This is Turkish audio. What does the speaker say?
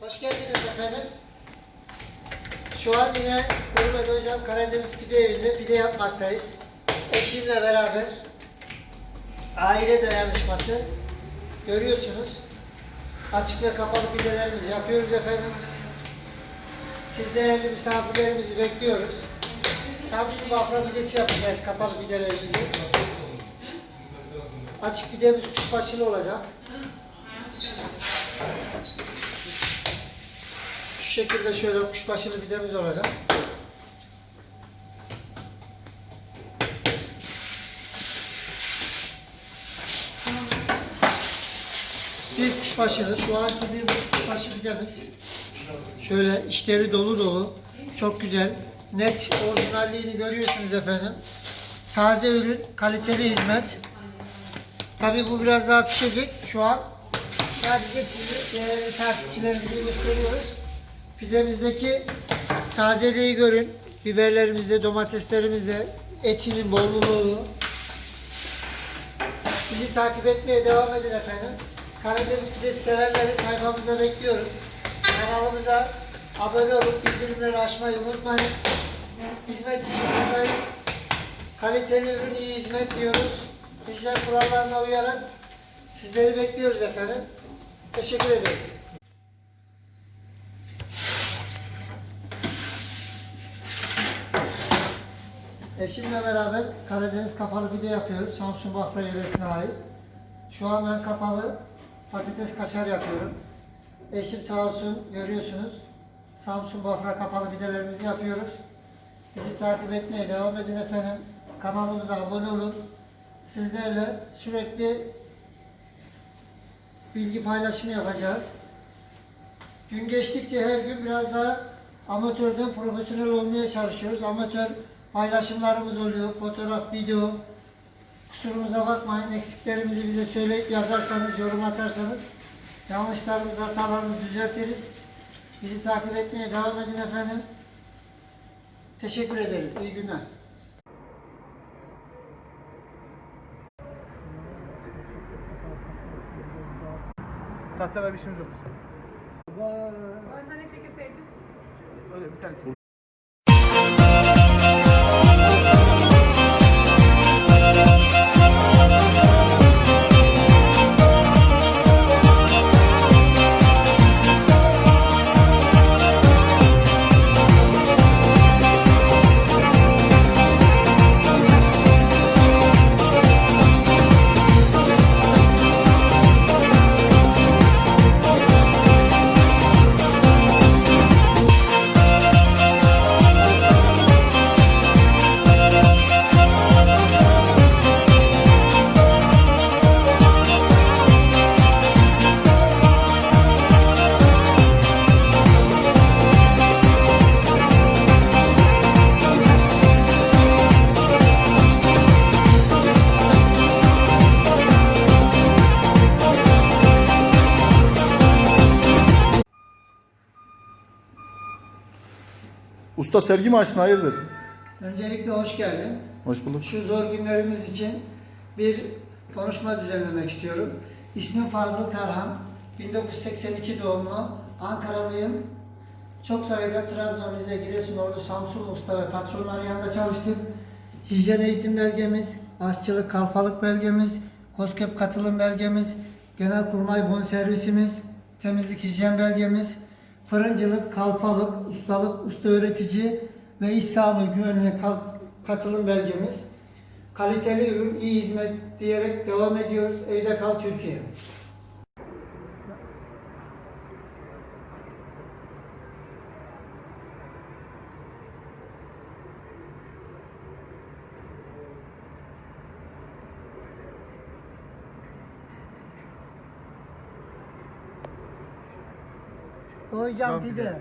Hoş geldiniz efendim. Şu an yine Hürmet Hocam Karadeniz Pide Evi'nde pide yapmaktayız. Eşimle beraber aile dayanışması görüyorsunuz. Açık ve kapalı pidelerimizi yapıyoruz efendim. Siz değerli misafirlerimizi bekliyoruz. Samsun Bafra pidesi yapacağız kapalı pidelerimizi. Açık pidemiz kuşbaşılı olacak. Şekilde şöyle kuşbaşılı pidemiz olacak. Bir kuşbaşılı, şu anki bir kuşbaşı pidemiz. Şöyle işleri dolu dolu, çok güzel. Net orijinalliğini görüyorsunuz efendim. Taze ürün, kaliteli hizmet. Tabii bu biraz daha pişecek şu an. Sadece sizi değerli takipçilerimize gösteriyoruz. Pidemizdeki tazeliği görün. Biberlerimizde, domateslerimizde, etinin bolluğu. Bizi takip etmeye devam edin efendim. Karadeniz pidesi severleri sayfamıza bekliyoruz. Kanalımıza abone olup bildirimleri açmayı unutmayın. Hizmet için buradayız. Kaliteli ürün, iyi hizmet diyoruz. Hijyen kurallarına uyarak sizleri bekliyoruz efendim. Teşekkür ederiz. Eşimle beraber Karadeniz kapalı pide yapıyoruz. Samsun Bafra yöresine ait. Şu an ben kapalı patates kaşar yapıyorum. Eşim sağ olsun görüyorsunuz. Samsun Bafra kapalı pidelerimizi yapıyoruz. Bizi takip etmeye devam edin efendim. Kanalımıza abone olun. Sizlerle sürekli bilgi paylaşımı yapacağız. Gün geçtikçe her gün biraz daha amatörden profesyonel olmaya çalışıyoruz. Amatör paylaşımlarımız oluyor. Fotoğraf, video. Kusurumuza bakmayın. Eksiklerimizi bize söyleyip yazarsanız, yorum atarsanız yanlışlarımızı, hatalarımızı düzeltiriz. Bizi takip etmeye devam edin efendim. Teşekkür ederiz. İyi günler. Tahtara bir işimiz yok. Orhan'a çekilseydim. Öyle bir tane çek. Usta sergi mi açtın hayırdır? Öncelikle hoş geldin. Hoş bulduk. Şu zor günlerimiz için bir konuşma düzenlemek istiyorum. İsmim Fazıl Tarhan. 1982 doğumlu. Ankaralıyım. Çok sayıda Trabzon, Rize, Giresun, Ordu, Samsun usta ve patronlar yanında çalıştım. Hijyen eğitim belgemiz, aşçılık kalfalık belgemiz, KOSGEB katılım belgemiz, Genelkurmay bonservisimiz, temizlik hijyen belgemiz, fırıncılık, kalfalık, ustalık, usta öğretici ve iş sağlığı güvenliği kal- katılım belgemiz. Kaliteli ürün, iyi hizmet diyerek devam ediyoruz. Evde kal Türkiye. Doyacağım pide.